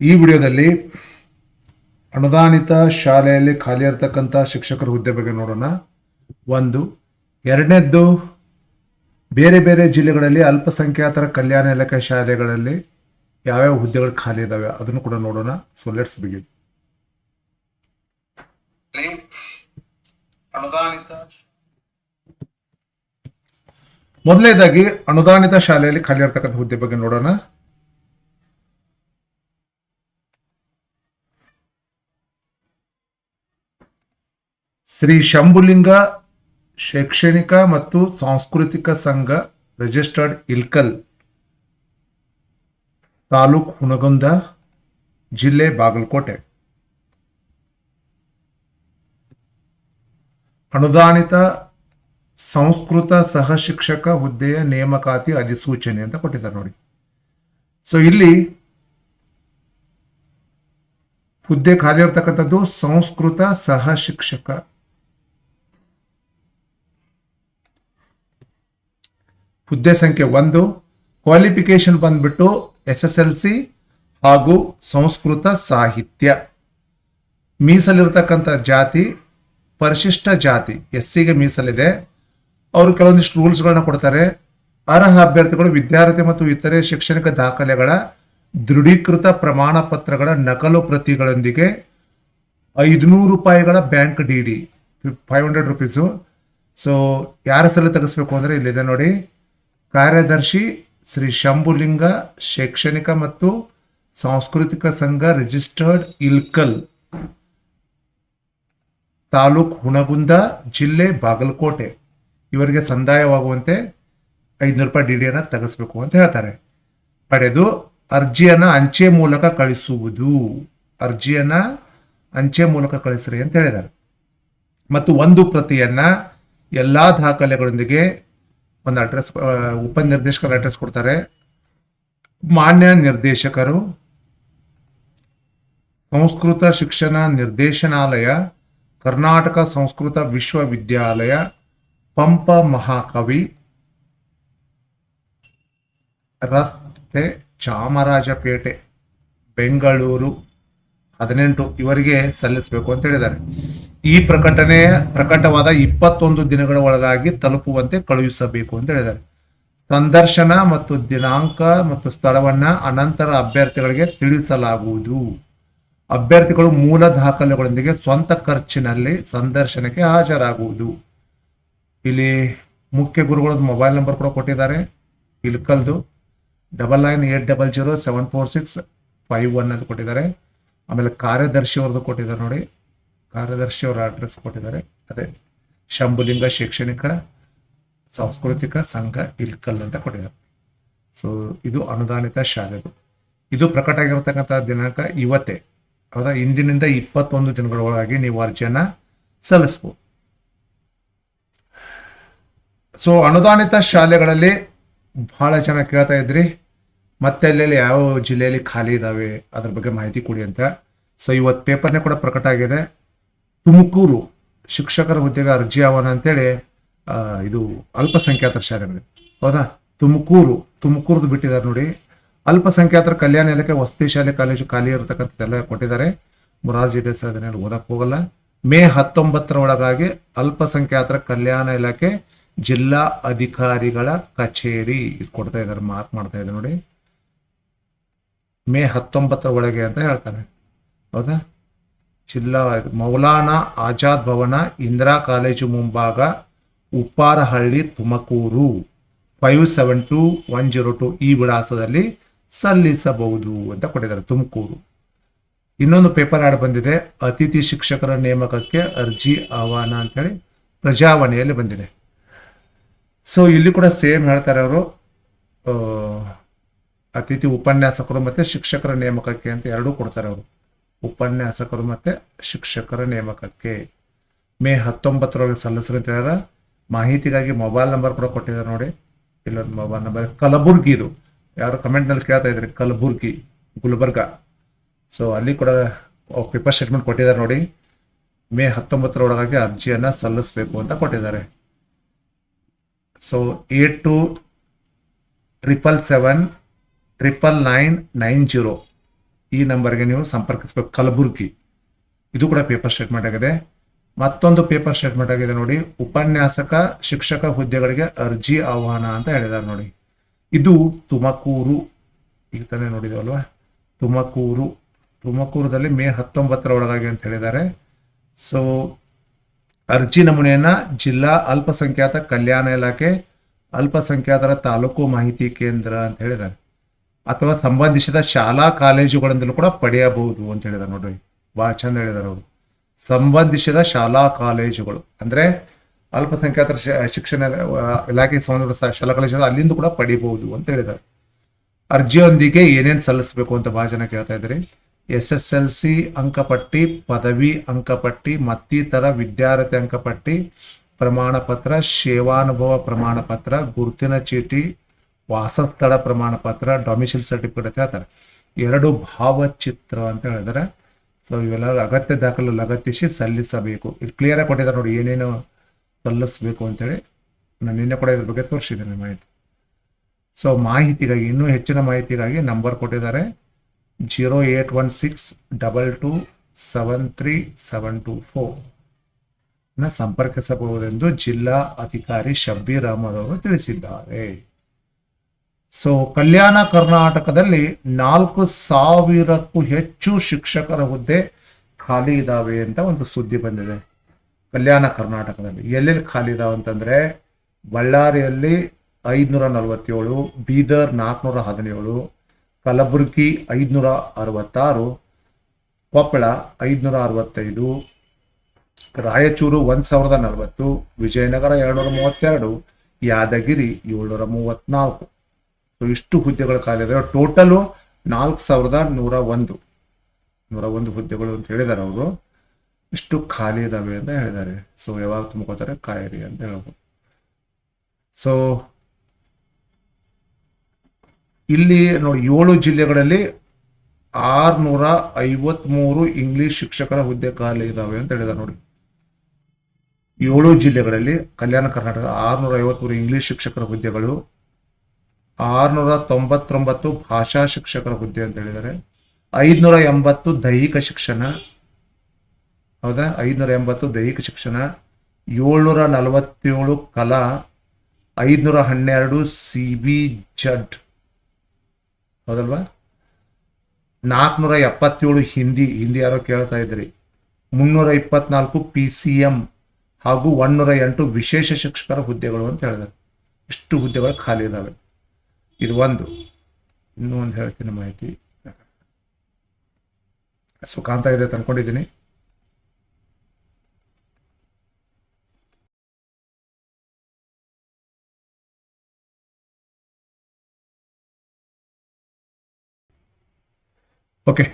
ಈ ವಿಡಿಯೋದಲ್ಲಿ ಅನುದಾನಿತ ಶಾಲೆಯಲ್ಲಿ ಖಾಲಿ ಇರತಕ್ಕಂಥ ಶಿಕ್ಷಕರ ಹುದ್ದೆ ಬಗ್ಗೆ ನೋಡೋಣ. ಒಂದು, ಎರಡನೇದ್ದು, ಬೇರೆ ಬೇರೆ ಜಿಲ್ಲೆಗಳಲ್ಲಿ ಅಲ್ಪಸಂಖ್ಯಾತರ ಕಲ್ಯಾಣ ಇಲಾಖೆ ಶಾಲೆಗಳಲ್ಲಿ ಯಾವ್ಯಾವ ಹುದ್ದೆಗಳು ಖಾಲಿ ಇದಾವೆ ಅದನ್ನು ಕೂಡ ನೋಡೋಣ. ಸೊ ಲೆಟ್ಸ್ ಬಿಗಿನ್ ಅನುದಾನಿತ ಮೊದಲನೇದಾಗಿ ಅನುದಾನಿತ ಶಾಲೆಯಲ್ಲಿ ಖಾಲಿ ಇರತಕ್ಕಂಥ ಹುದ್ದೆ ಬಗ್ಗೆ ನೋಡೋಣ. ಶ್ರೀ ಶಂಭುಲಿಂಗ ಶೈಕ್ಷಣಿಕ ಮತ್ತು ಸಾಂಸ್ಕೃತಿಕ ಸಂಘ ರಿಜಿಸ್ಟರ್ಡ್ ಇಲ್ಕಲ್, ತಾಲೂಕ್ ಹುನಗುಂದ ಜಿಲ್ಲೆ ಬಾಗಲಕೋಟೆ. ಅನುದಾನಿತ ಸಂಸ್ಕೃತ ಸಹ ಶಿಕ್ಷಕ ಹುದ್ದೆಯ ನೇಮಕಾತಿ ಅಧಿಸೂಚನೆ ಅಂತ ಕೊಟ್ಟಿದ್ದಾರೆ ನೋಡಿ. ಸೊ ಇಲ್ಲಿ ಹುದ್ದೆ ಖಾಲಿ ಇರ್ತಕ್ಕಂಥದ್ದು ಸಂಸ್ಕೃತ ಸಹ ಶಿಕ್ಷಕ ಹುದ್ದೆ ಸಂಖ್ಯೆ ಒಂದು ಕ್ವಾಲಿಫಿಕೇಶನ್ ಬಂದ್ಬಿಟ್ಟು ಎಸ್ ಎಸ್ ಎಲ್ ಸಿ ಹಾಗೂ ಸಂಸ್ಕೃತ ಸಾಹಿತ್ಯ. ಮೀಸಲಿರತಕ್ಕಂಥ ಜಾತಿ, ಪರಿಶಿಷ್ಟ ಜಾತಿ ಎಸ್ ಸಿಗೆ ಮೀಸಲಿದೆ. ಅವರು ಕೆಲವೊಂದಿಷ್ಟು ರೂಲ್ಸ್ಗಳನ್ನ ಕೊಡ್ತಾರೆ. ಅರ್ಹ ಅಭ್ಯರ್ಥಿಗಳು, ವಿದ್ಯಾರ್ಥಿ ಮತ್ತು ಇತರೆ ಶೈಕ್ಷಣಿಕ ದಾಖಲೆಗಳ ದೃಢೀಕೃತ ಪ್ರಮಾಣ ಪತ್ರಗಳ ನಕಲು ಪ್ರತಿಗಳೊಂದಿಗೆ ಐದುನೂರು ರೂಪಾಯಿಗಳ bank D D five hundred rupees. So ಯಾರ ಸಲ ತೆಗೆಸ್ಬೇಕು ಅಂದರೆ ಇಲ್ಲಿದೆ ನೋಡಿ. ಕಾರ್ಯದರ್ಶಿ ಶ್ರೀ ಶಂಭುಲಿಂಗ, ಶೈಕ್ಷಣಿಕ ಮತ್ತು ಸಾಂಸ್ಕೃತಿಕ ಸಂಘ ರಿಜಿಸ್ಟರ್ಡ್ ಇಲ್ಕಲ್, ತಾಲೂಕು ಹುಣಗುಂದ, ಜಿಲ್ಲೆ ಬಾಗಲಕೋಟೆ. ಇವರಿಗೆ ಸಂದಾಯವಾಗುವಂತೆ ಐದುನೂರು ರೂಪಾಯಿ ಡಿ ಡಿಯನ್ನು ತೆಗೆಸ್ಬೇಕು ಅಂತ ಹೇಳ್ತಾರೆ. ಪಡೆದು ಅರ್ಜಿಯನ್ನು ಅಂಚೆ ಮೂಲಕ ಕಳಿಸುವುದು. ಅರ್ಜಿಯನ್ನು ಅಂಚೆ ಮೂಲಕ ಕಳಿಸ್ರಿ ಅಂತ ಹೇಳಿದ್ದಾರೆ. ಮತ್ತು ಒಂದು ಪ್ರತಿಯನ್ನು ಎಲ್ಲ ದಾಖಲೆಗಳೊಂದಿಗೆ ಒಂದು ಅಡ್ರೆಸ್ ಉಪನಿರ್ದೇಶಕರ ಅಡ್ರೆಸ್ ಕೊಡ್ತಾರೆ. ಮಾನ್ಯ ನಿರ್ದೇಶಕರು, ಸಂಸ್ಕೃತ ಶಿಕ್ಷಣ ನಿರ್ದೇಶನಾಲಯ, ಕರ್ನಾಟಕ ಸಂಸ್ಕೃತ ವಿಶ್ವವಿದ್ಯಾಲಯ, ಪಂಪ ಮಹಾಕವಿ, ರಸ್ತೆ ಚಾಮರಾಜಪೇಟೆ, ಬೆಂಗಳೂರು ಹದಿನೆಂಟು ಇವರಿಗೆ ಸಲ್ಲಿಸಬೇಕು ಅಂತ ಹೇಳಿದ್ದಾರೆ. ಈ ಪ್ರಕಟಣೆ ಪ್ರಕಟವಾದ ಇಪ್ಪತ್ತೊಂದು ದಿನಗಳ ಒಳಗಾಗಿ ತಲುಪುವಂತೆ ಕಳುಹಿಸಬೇಕು ಅಂತ ಹೇಳಿದ್ದಾರೆ. ಸಂದರ್ಶನ ಮತ್ತು ದಿನಾಂಕ ಮತ್ತು ಸ್ಥಳವನ್ನ ಅನಂತರ ಅಭ್ಯರ್ಥಿಗಳಿಗೆ ತಿಳಿಸಲಾಗುವುದು. ಅಭ್ಯರ್ಥಿಗಳು ಮೂಲ ದಾಖಲೆಗಳೊಂದಿಗೆ ಸ್ವಂತ ಖರ್ಚಿನಲ್ಲಿ ಸಂದರ್ಶನಕ್ಕೆ ಹಾಜರಾಗುವುದು. ಇಲ್ಲಿ ಮುಖ್ಯ ಗುರುಗಳ ಮೊಬೈಲ್ ನಂಬರ್ ಕೂಡ ಕೊಟ್ಟಿದ್ದಾರೆ. ಇಲ್ಕಲ್ದು double nine eight double zero seven four six five one ಅಂತ ಕೊಟ್ಟಿದ್ದಾರೆ. ಆಮೇಲೆ ಕಾರ್ಯದರ್ಶಿ ಅವ್ರದ್ದು ಕೊಟ್ಟಿದ್ದಾರೆ ನೋಡಿ. ಕಾರ್ಯದರ್ಶಿ ಅವರ ಅಡ್ರೆಸ್ ಕೊಟ್ಟಿದ್ದಾರೆ. ಅದೇ ಶಂಭುಲಿಂಗ ಶೈಕ್ಷಣಿಕ, ಸಾಂಸ್ಕೃತಿಕ ಸಂಘ ಇಲ್ಕಲ್ ಅಂತ ಕೊಟ್ಟಿದ್ದಾರೆ. ಸೊ ಇದು ಅನುದಾನಿತ ಶಾಲೆದು. ಇದು ಪ್ರಕಟ ಆಗಿರತಕ್ಕಂಥ ದಿನಾಂಕ ಇವತ್ತೇ. ಹೌದಾ? ಇಂದಿನಿಂದ ಇಪ್ಪತ್ತೊಂದು ದಿನಗಳ ಒಳಗಾಗಿ ನೀವು ಅರ್ಜಿಯನ್ನ ಸಲ್ಲಿಸ್ಬೋದು. ಸೊ ಅನುದಾನಿತ ಶಾಲೆಗಳಲ್ಲಿ ಬಹಳ ಜನ ಕೇಳ್ತಾ ಇದ್ರಿ. ಮತ್ತೆ ಅಲ್ಲೆಲ್ಲಿ ಯಾವ ಜಿಲ್ಲೆಯಲ್ಲಿ ಖಾಲಿ ಇದಾವೆ? ಅದ್ರ ಬಗ್ಗೆ ಮಾಹಿತಿ ಕೊಡಿ ಅಂತ. ಸೊ ಇವತ್ತು ಪೇಪರ್ನೇ ಕೂಡ ಪ್ರಕಟ ಆಗಿದೆ. ತುಮಕೂರು ಶಿಕ್ಷಕರ ಹುದ್ದೆಗೆ ಅರ್ಜಿ ಆಹ್ವಾನ ಅಂತೇಳಿ ಇದು ಅಲ್ಪಸಂಖ್ಯಾತರ ಶಾಲೆಗಳು ಹೌದಾ? ತುಮಕೂರು, ತುಮಕೂರ್ದು ಬಿಟ್ಟಿದ್ದಾರೆ ನೋಡಿ. ಅಲ್ಪಸಂಖ್ಯಾತರ ಕಲ್ಯಾಣ ಇಲಾಖೆ ವಸತಿ ಶಾಲೆ, ಕಾಲೇಜು ಖಾಲಿ ಇರತಕ್ಕಂಥದ್ದೆಲ್ಲ ಕೊಟ್ಟಿದ್ದಾರೆ. ಮುರಾರ್ಜಿ ದೇಸಾಯಿ ಅದನ್ನೆಲ್ಲ ಓದಕ್ಕೆ ಹೋಗಲ್ಲ. ಮೇ ಹತ್ತೊಂಬತ್ತರ ಒಳಗಾಗಿ ಅಲ್ಪಸಂಖ್ಯಾತರ ಕಲ್ಯಾಣ ಇಲಾಖೆ ಜಿಲ್ಲಾ ಅಧಿಕಾರಿಗಳ ಕಚೇರಿ ಇದು ಕೊಡ್ತಾ ಇದ್ದಾರೆ, ಮಾರ್ಕ್ ಮಾಡ್ತಾ ಇದ್ದಾರೆ ನೋಡಿ. ಮೇ ಹತ್ತೊಂಬತ್ತರ ಒಳಗೆ ಅಂತ ಹೇಳ್ತಾನೆ. ಹೌದಾ? ಜಿಲ್ಲಾ ಮೌಲಾನಾ ಆಜಾದ್ ಭವನ, ಇಂದಿರಾ ಕಾಲೇಜು ಮುಂಭಾಗ, Upparahalli, Tumakuru. Five seven two one zero two ಈ ವಿಳಾಸದಲ್ಲಿ ಸಲ್ಲಿಸಬಹುದು ಅಂತ ಕೊಟ್ಟಿದ್ದಾರೆ ತುಮಕೂರು. ಇನ್ನೊಂದು ಪೇಪರ್ ಆಡ್ ಬಂದಿದೆ. ಅತಿಥಿ ಶಿಕ್ಷಕರ ನೇಮಕಕ್ಕೆ ಅರ್ಜಿ ಆಹ್ವಾನ ಅಂತೇಳಿ ಪ್ರಜಾವಾಣಿಯಲ್ಲಿ ಬಂದಿದೆ. ಸೊ ಇಲ್ಲಿ ಕೂಡ ಸೇಮ್ ಹೇಳ್ತಾರೆ ಅವರು. ಅತಿಥಿ ಉಪನ್ಯಾಸಕರು ಮತ್ತು ಶಿಕ್ಷಕರ ನೇಮಕಕ್ಕೆ ಅಂತ ಎರಡೂ ಕೊಡ್ತಾರೆ ಅವರು. ಉಪನ್ಯಾಸಕರು ಮತ್ತೆ ಶಿಕ್ಷಕರ ನೇಮಕಕ್ಕೆ. ಮೇ ಹತ್ತೊಂಬತ್ತರೊಳಗೆ ಸಲ್ಲಿಸ್ರಿ ಅಂತ ಹೇಳ್ಯಾರ. ಮಾಹಿತಿಗಾಗಿ ಮೊಬೈಲ್ ನಂಬರ್ ಕೂಡ ಕೊಟ್ಟಿದ್ದಾರೆ ನೋಡಿ. ಇಲ್ಲೊಂದು ಮೊಬೈಲ್ ನಂಬರ್ ಕಲಬುರ್ಗಿ ಇದು. ಯಾರು ಕಮೆಂಟ್ನಲ್ಲಿ ಕೇಳ್ತಾ ಇದ್ರಿ? ಕಲಬುರ್ಗಿ, ಗುಲ್ಬರ್ಗ. ಸೊ ಅಲ್ಲಿ ಕೂಡ ಪೇಪರ್ ಸ್ಟೇಟ್ಮೆಂಟ್ ಕೊಟ್ಟಿದ್ದಾರೆ ನೋಡಿ. ಮೇ ಹತ್ತೊಂಬತ್ತರೊಳಗಾಗಿ ಅರ್ಜಿಯನ್ನ ಸಲ್ಲಿಸಬೇಕು ಅಂತ ಕೊಟ್ಟಿದ್ದಾರೆ. So eight two triple seven triple nine nine zero ಈ ನಂಬರ್ಗೆ ನೀವು ಸಂಪರ್ಕಿಸಬೇಕು. ಕಲಬುರ್ಗಿ. ಇದು ಕೂಡ ಪೇಪರ್ ಸ್ಟೇಟ್ಮೆಂಟ್ ಆಗಿದೆ. ಮತ್ತೊಂದು ಪೇಪರ್ ಸ್ಟೇಟ್ಮೆಂಟ್ ಆಗಿದೆ ನೋಡಿ. ಉಪನ್ಯಾಸಕ, ಶಿಕ್ಷಕ ಹುದ್ದೆಗಳಿಗೆ ಅರ್ಜಿ ಆಹ್ವಾನ ಅಂತ ಹೇಳಿದ್ದಾರೆ ನೋಡಿ. ಇದು ತುಮಕೂರು. ಈಗ ತಾನೇ ನೋಡಿದವಲ್ವಾ? ತುಮಕೂರು. ತುಮಕೂರದಲ್ಲಿ ಮೇ ಹತ್ತೊಂಬತ್ತರ ಒಳಗಾಗಿ ಅಂತ ಹೇಳಿದ್ದಾರೆ. ಸೊ ಅರ್ಜಿ ನಮೂನೆಯನ್ನ ಜಿಲ್ಲಾ ಅಲ್ಪಸಂಖ್ಯಾತ ಕಲ್ಯಾಣ ಇಲಾಖೆ, ಅಲ್ಪಸಂಖ್ಯಾತರ ತಾಲೂಕು ಮಾಹಿತಿ ಕೇಂದ್ರ ಅಂತ ಹೇಳಿದ್ದಾರೆ. ಅಥವಾ ಸಂಬಂಧಿಸಿದ ಶಾಲಾ ಕಾಲೇಜುಗಳಿಂದಲೂ ಕೂಡ ಪಡೆಯಬಹುದು ಅಂತ ಹೇಳಿದಾರೆ ನೋಡ್ರಿ. ಬಹಳ ಚಂದ ಹೇಳಿದಾರೆ ಅವರು. ಸಂಬಂಧಿಸಿದ ಶಾಲಾ ಕಾಲೇಜುಗಳು, ಅಂದ್ರೆ ಅಲ್ಪಸಂಖ್ಯಾತರ ಶಿಕ್ಷಣ ಇಲಾಖೆ ಇಲಾಖೆಗೆ ಸಂಬಂಧಪಟ್ಟ ಶಾಲಾ ಕಾಲೇಜು ಅಲ್ಲಿಂದ ಕೂಡ ಪಡಿಬಹುದು ಅಂತ ಹೇಳಿದ್ದಾರೆ ಅರ್ಜಿಯೊಂದಿಗೆ ಏನೇನು ಸಲ್ಲಿಸಬೇಕು ಅಂತ ಬಹಳ ಜನ ಕೇಳ್ತಾ ಇದ್ದಾರೆ. ಎಸ್ ಎಸ್ ಎಲ್ ಸಿ ಅಂಕಪಟ್ಟಿ, ಪದವಿ ಅಂಕಪಟ್ಟಿ, ಮತ್ತಿತರ ವಿದ್ಯಾರ್ಥಿ ಅಂಕಪಟ್ಟಿ ಪ್ರಮಾಣ ಪತ್ರ ಸೇವಾನುಭವ ಪ್ರಮಾಣ ಪತ್ರ ಗುರುತಿನ ಚೀಟಿ ವಾಸಸ್ಥಳ ಪ್ರಮಾಣ ಪತ್ರ ಡೊಮಿಷಿಲ್ ಸರ್ಟಿಫಿಕೇಟ್ ಅಂತ ಹೇಳ್ತಾರೆ. ಎರಡು ಭಾವಚಿತ್ರ ಅಂತ ಹೇಳಿದ್ರೆ ಸೊ ಇವೆಲ್ಲರೂ ಅಗತ್ಯ ದಾಖಲು ಲಗತ್ತಿಸಿ ಸಲ್ಲಿಸಬೇಕು. ಇದು ಕ್ಲಿಯರ್ ಆಗಿ ಕೊಟ್ಟಿದ್ದಾರೆ ನೋಡಿ, ಏನೇನು ಸಲ್ಲಿಸಬೇಕು ಅಂತೇಳಿ. ನಾನು ನಿನ್ನೆ ಕೂಡ ಇದ್ರ ಬಗ್ಗೆ ತೋರಿಸಿದ್ದೇನೆ ಮಾಹಿತಿ. ಸೊ ಮಾಹಿತಿಗಾಗಿ, ಇನ್ನೂ ಹೆಚ್ಚಿನ ಮಾಹಿತಿಗಾಗಿ ನಂಬರ್ ಕೊಟ್ಟಿದ್ದಾರೆ. Zero eight one six double two seven three seven two ಫೋರ್ನ ಸಂಪರ್ಕಿಸಬಹುದೆಂದು ಜಿಲ್ಲಾ ಅಧಿಕಾರಿ ಶಬ್ಬೀರ್ ಅಹಮದ್ ಅವರು ತಿಳಿಸಿದ್ದಾರೆ. ಸೊ ಕಲ್ಯಾಣ ಕರ್ನಾಟಕದಲ್ಲಿ ನಾಲ್ಕು ಸಾವಿರಕ್ಕೂ ಹೆಚ್ಚು ಶಿಕ್ಷಕರ ಹುದ್ದೆ ಖಾಲಿ ಇದ್ದಾವೆ ಅಂತ ಒಂದು ಸುದ್ದಿ ಬಂದಿದೆ. ಕಲ್ಯಾಣ ಕರ್ನಾಟಕದಲ್ಲಿ ಎಲ್ಲೆಲ್ಲಿ ಖಾಲಿ ಇದಾವೆ ಅಂತಂದ್ರೆ ಬಳ್ಳಾರಿಯಲ್ಲಿ ಐದುನೂರ ನಲವತ್ತೇಳು ಬೀದರ್ ನಾಲ್ಕುನೂರ ಹದಿನೇಳು ಕಲಬುರಗಿ ಐದುನೂರ ಅರವತ್ತಾರು ಕೊಪ್ಪಳ ಐದುನೂರ ಅರವತ್ತೈದು ರಾಯಚೂರು ಒಂದ್ ಸಾವಿರದ ನಲವತ್ತು ವಿಜಯನಗರ ಎರಡ್ನೂರ ಮೂವತ್ತೆರಡು ಯಾದಗಿರಿ ಏಳ್ನೂರ ಮೂವತ್ನಾಲ್ಕು ಸೊ ಇಷ್ಟು ಹುದ್ದೆಗಳು ಖಾಲಿ ಇದಾವೆ ಟೋಟಲು ನಾಲ್ಕು ಸಾವಿರದ ನೂರ ಒಂದು. ನೂರ ಒಂದು ಹುದ್ದೆಗಳು ಅಂತ ಹೇಳಿದ್ದಾರೆ ಅವರು. ಇಷ್ಟು ಖಾಲಿ ಇದಾವೆ ಅಂತ ಹೇಳಿದ್ದಾರೆ ಸೊ ಯಾವಾಗ ತುಂಬ್ಕೋತಾರೆ ಕಾಯಿರಿ ಅಂತ ಹೇಳ್ಬೋದು. ಸೊ ಇಲ್ಲಿ ನೋಡಿ, ಏಳು ಜಿಲ್ಲೆಗಳಲ್ಲಿ ಆರ್ನೂರ ಐವತ್ಮೂರು ಇಂಗ್ಲಿಷ್ ಶಿಕ್ಷಕರ ಹುದ್ದೆ ಖಾಲಿ ಇದಾವೆ ಅಂತ ಹೇಳಿದ್ದಾರೆ ನೋಡಿ. ಏಳು ಜಿಲ್ಲೆಗಳಲ್ಲಿ ಕಲ್ಯಾಣ ಕರ್ನಾಟಕದ ಆರ್ನೂರ ಐವತ್ಮೂರು ಇಂಗ್ಲಿಷ್ ಶಿಕ್ಷಕರ ಹುದ್ದೆಗಳು ಆರ್ನೂರ ತೊಂಬತ್ತೊಂಬತ್ತು ಭಾಷಾ ಶಿಕ್ಷಕರ ಹುದ್ದೆ ಅಂತ ಹೇಳಿದ್ದಾರೆ. ಐದ್ನೂರ ಎಂಬತ್ತು ದೈಹಿಕ ಶಿಕ್ಷಣ. ಹೌದಾ? ಐದ್ನೂರ ಎಂಬತ್ತು ದೈಹಿಕ ಶಿಕ್ಷಣ. ಏಳ್ನೂರ ನಲವತ್ತೇಳು ಕಲಾ. ಐದ್ನೂರ ಹನ್ನೆರಡು ಸಿ ಬಿ ಜಡ್. ಹೌದಲ್ವಾ? ನಾಲ್ಕುನೂರ ಎಪ್ಪತ್ತೇಳು ಹಿಂದಿ. ಹಿಂದಿ ಯಾರೋ ಕೇಳ್ತಾ ಇದ್ರಿ. ಮುನ್ನೂರ ಇಪ್ಪತ್ನಾಲ್ಕು ಪಿ ಸಿ ಎಂ ಹಾಗೂ ಒನ್ನೂರ ಎಂಟು ವಿಶೇಷ ಶಿಕ್ಷಕರ ಹುದ್ದೆಗಳು ಅಂತ ಹೇಳಿದ್ದಾರೆ. ಇಷ್ಟು ಹುದ್ದೆಗಳು ಖಾಲಿ ಇದಾವೆ. ಇದು ಒಂದು. ಇನ್ನೂ ಒಂದು ಹೇಳ್ತೀನಿ ಮಾಹಿತಿ. ಸುಖಾಂತ ಇದೆ ಅಂತ ಅನ್ಕೊಂಡಿದ್ದೀನಿ ಓಕೆ.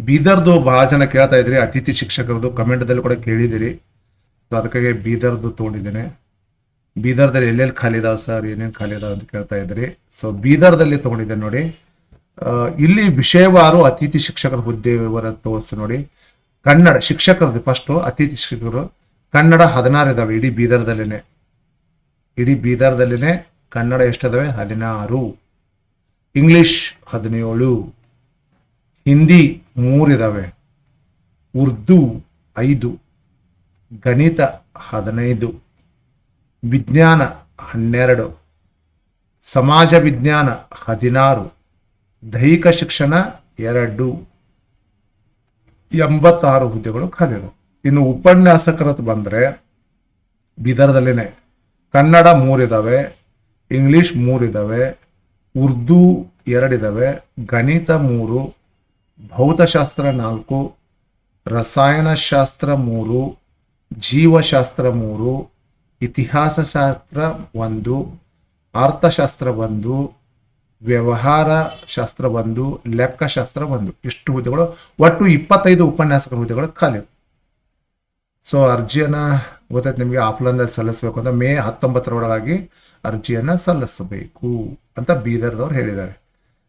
ಬೀದರ್ದು ಬಹಳ ಜನ ಕೇಳ್ತಾ ಇದ್ರಿ, ಅತಿಥಿ ಶಿಕ್ಷಕರದು ಕಮೆಂಟ್ದಲ್ಲಿ ಕೂಡ ಕೇಳಿದಿರಿ ಸೊ ಅದಕ್ಕಾಗಿ ಬೀದರ್ದು ತೊಗೊಂಡಿದ್ದೇನೆ. ಬೀದರ್ದಲ್ಲಿ ಎಲ್ಲೆಲ್ಲಿ ಖಾಲಿ ಇದಾವೆ ಸರ್? ಏನೇನು ಖಾಲಿ ಇದಾವೆ ಅಂತ ಕೇಳ್ತಾ ಇದ್ರಿ. ಸೊ ಬೀದರ್ದಲ್ಲಿ ತಗೊಂಡಿದ್ದೆ ನೋಡಿ. ಇಲ್ಲಿ ವಿಷಯವಾರು ಅತಿಥಿ ಶಿಕ್ಷಕರ ಹುದ್ದೆ ವಿವರ ತೋರಿಸಿ ನೋಡಿ. ಕನ್ನಡ ಶಿಕ್ಷಕರದ್ದು ಫಸ್ಟು ಅತಿಥಿ ಶಿಕ್ಷಕರು ಕನ್ನಡ ಹದಿನಾರು ಇದಾವೆ ಇಡೀ ಬೀದರ್ದಲ್ಲೇನೆ. ಇಡೀ ಬೀದರ್ದಲ್ಲಿನೇ ಕನ್ನಡ ಎಷ್ಟಿದಾವೆ? ಹದಿನಾರು. ಇಂಗ್ಲಿಷ್ ಹದಿನೇಳು. ಹಿಂದಿ ಮೂರಿದಾವೆ ಉರ್ದು ಐದು. ಗಣಿತ ಹದಿನೈದು. ವಿಜ್ಞಾನ ಹನ್ನೆರಡು, ಸಮಾಜ ವಿಜ್ಞಾನ ಹದಿನಾರು, ದೈಹಿಕ ಶಿಕ್ಷಣ ಎರಡು, ಎಂಬತ್ತಾರು ಹುದ್ದೆಗಳು ಖಾಲಿ ಇನ್ನು ಉಪನ್ಯಾಸಕರದ್ದು ಬಂದರೆ ಬಿದರದಲ್ಲೇ ಕನ್ನಡ ಮೂರಿದಾವೆ, ಇಂಗ್ಲೀಷ್ ಮೂರಿದಾವೆ, ಉರ್ದು ಎರಡಿದಾವೆ, ಗಣಿತ ಮೂರು, ಭೌತಶಾಸ್ತ್ರ ನಾಲ್ಕು, ರಸಾಯನಶಾಸ್ತ್ರ ಮೂರು, ಜೀವಶಾಸ್ತ್ರ ಮೂರು ಇತಿಹಾಸ ಶಾಸ್ತ್ರ ಒಂದು, ಅರ್ಥಶಾಸ್ತ್ರ ಒಂದು ವ್ಯವಹಾರ ಶಾಸ್ತ್ರ ಒಂದು, ಲೆಕ್ಕಶಾಸ್ತ್ರ ಒಂದು. ಇಷ್ಟು ಹುದ್ದೆಗಳು, ಒಟ್ಟು ಇಪ್ಪತ್ತೈದು ಉಪನ್ಯಾಸಕರ ಹುದ್ದೆಗಳು ಖಾಲಿ. ಸೊ ಅರ್ಜಿಯನ್ನ ಗೊತ್ತಾಯ್ತು ನಿಮಗೆ ಆಫ್ಲೈನ್ದಲ್ಲಿ ಸಲ್ಲಿಸಬೇಕು ಅಂತ ಮೇ ಹತ್ತೊಂಬತ್ತರೊಳಗಾಗಿ ಅರ್ಜಿಯನ್ನ ಸಲ್ಲಿಸಬೇಕು ಅಂತ ಬೀದರ್ದವ್ರು ಹೇಳಿದ್ದಾರೆ.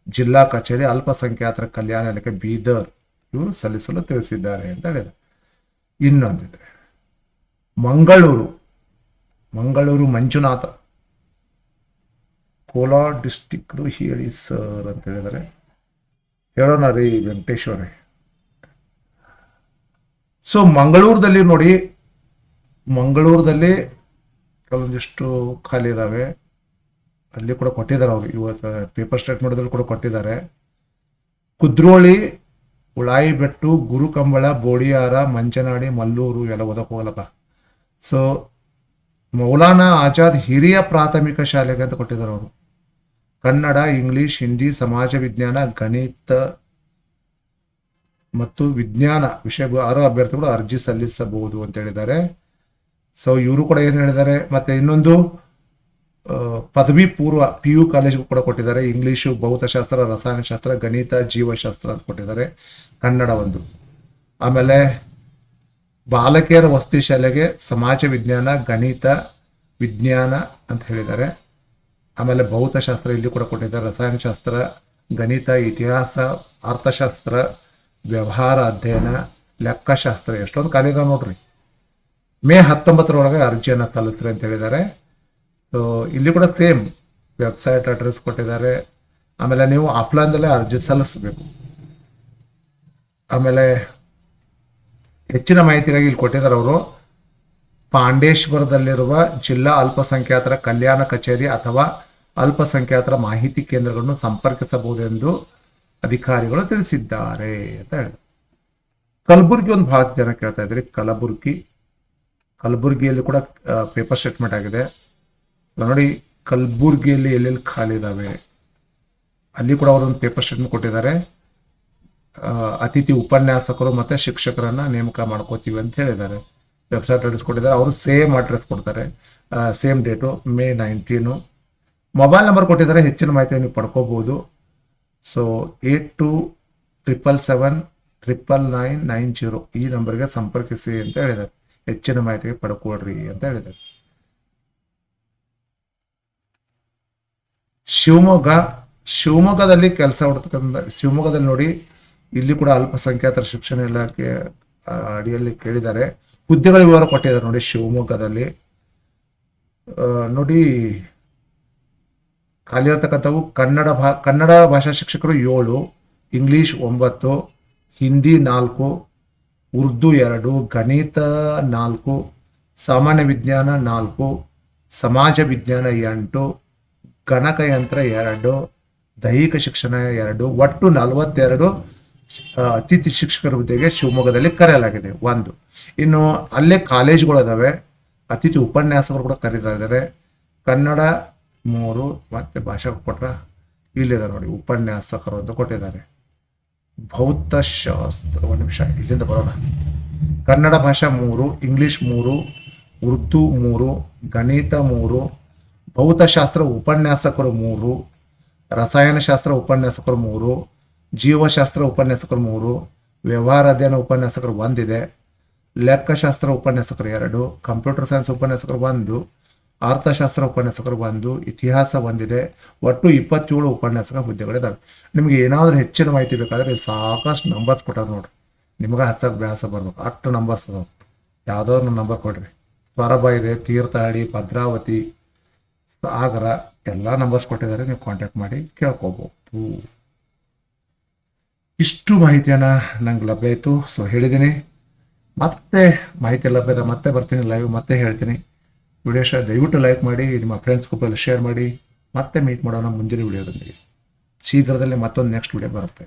ಜಿಲ್ಲಾ ಕಚೇರಿ ಅಲ್ಪಸಂಖ್ಯಾತರ ಕಲ್ಯಾಣ ಇಲಾಖೆ ಬೀದರ್ ಇವರು ಸಲ್ಲಿಸಲು ತಿಳಿಸಿದ್ದಾರೆ ಅಂತ ಹೇಳಿದ್ದಾರೆ. ಇನ್ನೊಂದಿದೆ ಮಂಗಳೂರು. ಮಂಗಳೂರು ಮಂಜುನಾಥ. ಕೋಲಾರ ಡಿಸ್ಟಿಕ್ದು ಹೇಳಿ ಸರ್ ಅಂತ ಹೇಳಿದರೆ, ಹೇಳೋಣ ರೀ ವೆಂಕಟೇಶ್ವರ. ಸೊ, ಮಂಗಳೂರದಲ್ಲಿ ನೋಡಿ, ಮಂಗಳೂರದಲ್ಲಿ ಕೆಲವೊಂದಿಷ್ಟು ಖಾಲಿ ಇದಾವೆ. ಅಲ್ಲಿ ಕೂಡ ಕೊಟ್ಟಿದ್ದಾರೆ ಅವರು. ಇವತ್ತು ಪೇಪರ್ ಸ್ಟೇಟ್ಮೆಂಟ್ದಲ್ಲಿ ಕೂಡ ಕೊಟ್ಟಿದ್ದಾರೆ. ಕುದ್ರೋಳಿ ಉಳಾಯಿ ಬೆಟ್ಟು ಗುರುಕಂಬಳ, ಬೋಡಿಯಾರ ಮಂಚನಾಡಿ ಮಲ್ಲೂರು ಎಲ್ಲ ಓದಕ್ಕೆ ಹೋಗಲ್ಲಪ್ಪ. ಸೊ ಮೌಲಾನಾ ಆಜಾದ್ ಹಿರಿಯ ಪ್ರಾಥಮಿಕ ಶಾಲೆಗೆ ಅಂತ ಕೊಟ್ಟಿದ್ದಾರೆ ಅವರು. ಕನ್ನಡ, ಇಂಗ್ಲಿಷ್, ಹಿಂದಿ, ಸಮಾಜ ವಿಜ್ಞಾನ, ಗಣಿತ ಮತ್ತು ವಿಜ್ಞಾನ ವಿಷಯ ಆರು ಅಭ್ಯರ್ಥಿಗಳು ಅರ್ಜಿ ಸಲ್ಲಿಸಬಹುದು ಅಂತ ಹೇಳಿದ್ದಾರೆ. ಸೊ ಇವರು ಕೂಡ ಏನು ಹೇಳಿದ್ದಾರೆ? ಮತ್ತೆ ಇನ್ನೊಂದು ಪದವಿ ಪೂರ್ವ ಪಿ ಯು ಕಾಲೇಜ್ಗೂ ಕೂಡ ಕೊಟ್ಟಿದ್ದಾರೆ. ಇಂಗ್ಲಿಷು, ಭೌತಶಾಸ್ತ್ರ, ರಸಾಯನಶಾಸ್ತ್ರ, ಗಣಿತ, ಜೀವಶಾಸ್ತ್ರ ಅಂತ ಕೊಟ್ಟಿದ್ದಾರೆ. ಕನ್ನಡ ಒಂದು. ಆಮೇಲೆ ಬಾಲಕಿಯರ ವಸತಿ ಶಾಲೆಗೆ ಸಮಾಜ ವಿಜ್ಞಾನ, ಗಣಿತ, ವಿಜ್ಞಾನ ಅಂತ ಹೇಳಿದ್ದಾರೆ. ಆಮೇಲೆ ಭೌತಶಾಸ್ತ್ರ ಇಲ್ಲಿ ಕೂಡ ಕೊಟ್ಟಿದ್ದಾರೆ. ರಸಾಯನಶಾಸ್ತ್ರ, ಗಣಿತ, ಇತಿಹಾಸ, ಅರ್ಥಶಾಸ್ತ್ರ, ವ್ಯವಹಾರ ಅಧ್ಯಯನ, ಲೆಕ್ಕಶಾಸ್ತ್ರ, ಎಷ್ಟೊಂದು ಖಾಲಿ ನೋಡ್ರಿ. ಮೇ ಹತ್ತೊಂಬತ್ತರೊಳಗೆ ಅರ್ಜಿಯನ್ನು ಸಲ್ಲಿಸ್ರಿ ಅಂತ ಹೇಳಿದ್ದಾರೆ. ಸೊ ಇಲ್ಲಿ ಕೂಡ ಸೇಮ್ ವೆಬ್ಸೈಟ್ ಅಡ್ರೆಸ್ ಕೊಟ್ಟಿದ್ದಾರೆ. ಆಮೇಲೆ ನೀವು ಆಫ್ಲೈನ್ದಲ್ಲೇ ಅರ್ಜಿ ಸಲ್ಲಿಸ್ಬೇಕು. ಆಮೇಲೆ ಹೆಚ್ಚಿನ ಮಾಹಿತಿಗಾಗಿ ಇಲ್ಲಿ ಕೊಟ್ಟಿದ್ದಾರೆ ಅವರು. ಪಾಂಡೇಶ್ವರದಲ್ಲಿರುವ ಜಿಲ್ಲಾ ಅಲ್ಪಸಂಖ್ಯಾತರ ಕಲ್ಯಾಣ ಕಚೇರಿ ಅಥವಾ ಅಲ್ಪಸಂಖ್ಯಾತರ ಮಾಹಿತಿ ಕೇಂದ್ರಗಳನ್ನು ಸಂಪರ್ಕಿಸಬಹುದೆಂದು ಅಧಿಕಾರಿಗಳು ತಿಳಿಸಿದ್ದಾರೆ ಅಂತ ಹೇಳಿದ್ರು. ಕಲಬುರ್ಗಿ ಒಂದು ಭಾಳ ಜನ ಕೇಳ್ತಾ ಇದ್ರಿ ಕಲಬುರ್ಗಿ. ಕಲಬುರ್ಗಿಯಲ್ಲಿ ಕೂಡ ಪೇಪರ್ ಸ್ಟೇಟ್ಮೆಂಟ್ ಆಗಿದೆ. ನೋಡಿ, ಕಲಬುರ್ಗಿಯಲ್ಲಿ ಎಲ್ಲೆಲ್ಲಿ ಖಾಲಿ ಇದ್ದಾವೆ ಅಲ್ಲಿ ಕೂಡ ಅವರೊಂದು ಪೇಪರ್ ಸ್ಟೇಟ್ಮೆಂಟ್ ಕೊಟ್ಟಿದ್ದಾರೆ. ಅತಿಥಿ ಉಪನ್ಯಾಸಕರು ಮತ್ತೆ ಶಿಕ್ಷಕರನ್ನ ನೇಮಕ ಮಾಡ್ಕೋತೀವಿ ಅಂತ ಹೇಳಿದ್ದಾರೆ. ವೆಬ್ಸೈಟ್ ಅಡ್ರೆಸ್ ಕೊಟ್ಟಿದ್ದಾರೆ ಅವರು ಸೇಮ್ ಅಡ್ರೆಸ್ ಕೊಡ್ತಾರೆ. Same date May nineteen mobile number ಕೊಟ್ಟಿದ್ದಾರೆ. ಹೆಚ್ಚಿನ ಮಾಹಿತಿ ನೀವು ಪಡ್ಕೋಬಹುದು so eight two triple seven triple nine nine zero ಈ ನಂಬರ್ಗೆ ಸಂಪರ್ಕಿಸಿ ಅಂತ ಹೇಳಿದ್ದಾರೆ. ಹೆಚ್ಚಿನ ಮಾಹಿತಿಗೆ ಪಡ್ಕೊಳ್ರಿ ಅಂತ ಹೇಳಿದ್ದಾರೆ. ಶಿವಮೊಗ್ಗ, ಶಿವಮೊಗ್ಗದಲ್ಲಿ ಕೆಲಸ ಹುಡ್ತಕ್ಕಂಥ ಶಿವಮೊಗ್ಗದಲ್ಲಿ ನೋಡಿ ಇಲ್ಲಿ ಕೂಡ ಅಲ್ಪಸಂಖ್ಯಾತರ ಶಿಕ್ಷಣ ಇಲಾಖೆ ಅಡಿಯಲ್ಲಿ ಕೇಳಿದ್ದಾರೆ. ಹುದ್ದೆಗಳ ವಿವರ ಕೊಟ್ಟಿದ್ದಾರೆ ನೋಡಿ ಶಿವಮೊಗ್ಗದಲ್ಲಿ. ನೋಡಿ, ಖಾಲಿ ಇರತಕ್ಕಂಥವು ಕನ್ನಡ ಭಾ, ಕನ್ನಡ ಭಾಷಾ ಶಿಕ್ಷಕರು ಏಳು, ಇಂಗ್ಲಿಷ್ ಒಂಬತ್ತು, ಹಿಂದಿ ನಾಲ್ಕು, ಉರ್ದು ಎರಡು, ಗಣಿತ ನಾಲ್ಕು, ಸಾಮಾನ್ಯ ವಿಜ್ಞಾನ ನಾಲ್ಕು, ಸಮಾಜ ವಿಜ್ಞಾನ ಎಂಟು, ಗಣಕಯಂತ್ರ ಎರಡು, ದೈಹಿಕ ಶಿಕ್ಷಣ ಎರಡು, ಒಟ್ಟು ನಲವತ್ತೆರಡು ಅತಿಥಿ ಶಿಕ್ಷಕರ ಹುದ್ದೆಗೆ ಶಿವಮೊಗ್ಗದಲ್ಲಿ ಕರೆಯಲಾಗಿದೆ. ಒಂದು. ಇನ್ನು ಅಲ್ಲೇ ಕಾಲೇಜುಗಳು ಅದಾವೆ ಅತಿಥಿ ಉಪನ್ಯಾಸಕರು ಕೂಡ ಕರೀತಾ ಇದ್ದಾರೆ. ಕನ್ನಡ ಮೂರು ಮತ್ತೆ ಭಾಷಾ ಕೊಟ್ರ ಇಲ್ಲಿದೆ ನೋಡಿ. ಉಪನ್ಯಾಸಕರು ಅಂತ ಕೊಟ್ಟಿದ್ದಾರೆ. ಭೌತಶಾಸ್ತ್ರ ಒಂದು ನಿಮಿಷ, ಇಲ್ಲಿಂದ ಬರೋಣ. ಕನ್ನಡ ಭಾಷಾ ಮೂರು, ಇಂಗ್ಲಿಷ್ ಮೂರು, ಉರ್ದು ಮೂರು, ಗಣಿತ ಮೂರು, ಭೌತಶಾಸ್ತ್ರ ಉಪನ್ಯಾಸಕರು ಮೂರು, ರಸಾಯನಶಾಸ್ತ್ರ ಉಪನ್ಯಾಸಕರು ಮೂರು ಜೀವಶಾಸ್ತ್ರ ಉಪನ್ಯಾಸಕರು ಮೂರು, ವ್ಯವಹಾರ ಅಧ್ಯಯನ ಉಪನ್ಯಾಸಕರು ಒಂದಿದೆ, ಲೆಕ್ಕಶಾಸ್ತ್ರ ಉಪನ್ಯಾಸಕರು ಎರಡು, ಕಂಪ್ಯೂಟರ್ ಸೈನ್ಸ್ ಉಪನ್ಯಾಸಕರು ಒಂದು, ಅರ್ಥಶಾಸ್ತ್ರ ಉಪನ್ಯಾಸಕರು ಒಂದು, ಇತಿಹಾಸ ಒಂದಿದೆ, ಒಟ್ಟು ಇಪ್ಪತ್ತೇಳು ಉಪನ್ಯಾಸಕ ಹುದ್ದೆಗಳಿದ್ದಾವೆ ನಿಮಗೆ ಏನಾದರೂ ಹೆಚ್ಚಿನ ಮಾಹಿತಿ ಬೇಕಾದರೆ ಇಲ್ಲಿ ಸಾಕಷ್ಟು ನಂಬರ್ಸ್ ಕೊಟ್ಟಾರ ನೋಡ್ರಿ. ನಿಮ್ಗೆ ಹಚ್ಚಕ್ಕೆ ಬ್ಯಾಸ ಬರ್ಬೇಕು. ಅಷ್ಟು ನಂಬರ್ಸ್ ಅದಾವೆ. ಯಾವುದಾದ್ರು ನಂಬರ್ ಕೊಡ್ರಿ. ಸ್ವರಭ ಇದೆ ತೀರ್ಥಹಳ್ಳಿ, ಭದ್ರಾವತಿ, ಸಾಗರ, ಎಲ್ಲ ನಂಬರ್ಸ್ ಕೊಟ್ಟಿದ್ದಾರೆ. ನೀವು ಕಾಂಟ್ಯಾಕ್ಟ್ ಮಾಡಿ ಕೇಳ್ಕೋಬಹುದು ಇಷ್ಟು ಮಾಹಿತಿಯನ್ನು ನಂಗೆ ಲಭ್ಯ ಇತ್ತು ಸೊ ಹೇಳಿದ್ದೀನಿ ಮತ್ತೆ ಮಾಹಿತಿ ಲಭ್ಯದ ಮತ್ತೆ ಬರ್ತೀನಿ ಲೈವ್ ಮತ್ತೆ ಹೇಳ್ತೀನಿ. ವಿಡಿಯೋ ಶೇರ್ ದಯವಿಟ್ಟು ಲೈಕ್ ಮಾಡಿ, ನಿಮ್ಮ ಫ್ರೆಂಡ್ಸ್ ಗ್ರೂಪಲ್ಲಿ ಶೇರ್ ಮಾಡಿ, ಮತ್ತೆ ಮೀಟ್ ಮಾಡೋಣ ಮುಂದಿನ ವಿಡಿಯೋದೊಂದಿಗೆ ಶೀಘ್ರದಲ್ಲೇ ಮತ್ತೊಂದು ನೆಕ್ಸ್ಟ್ ವಿಡಿಯೋ ಬರುತ್ತೆ.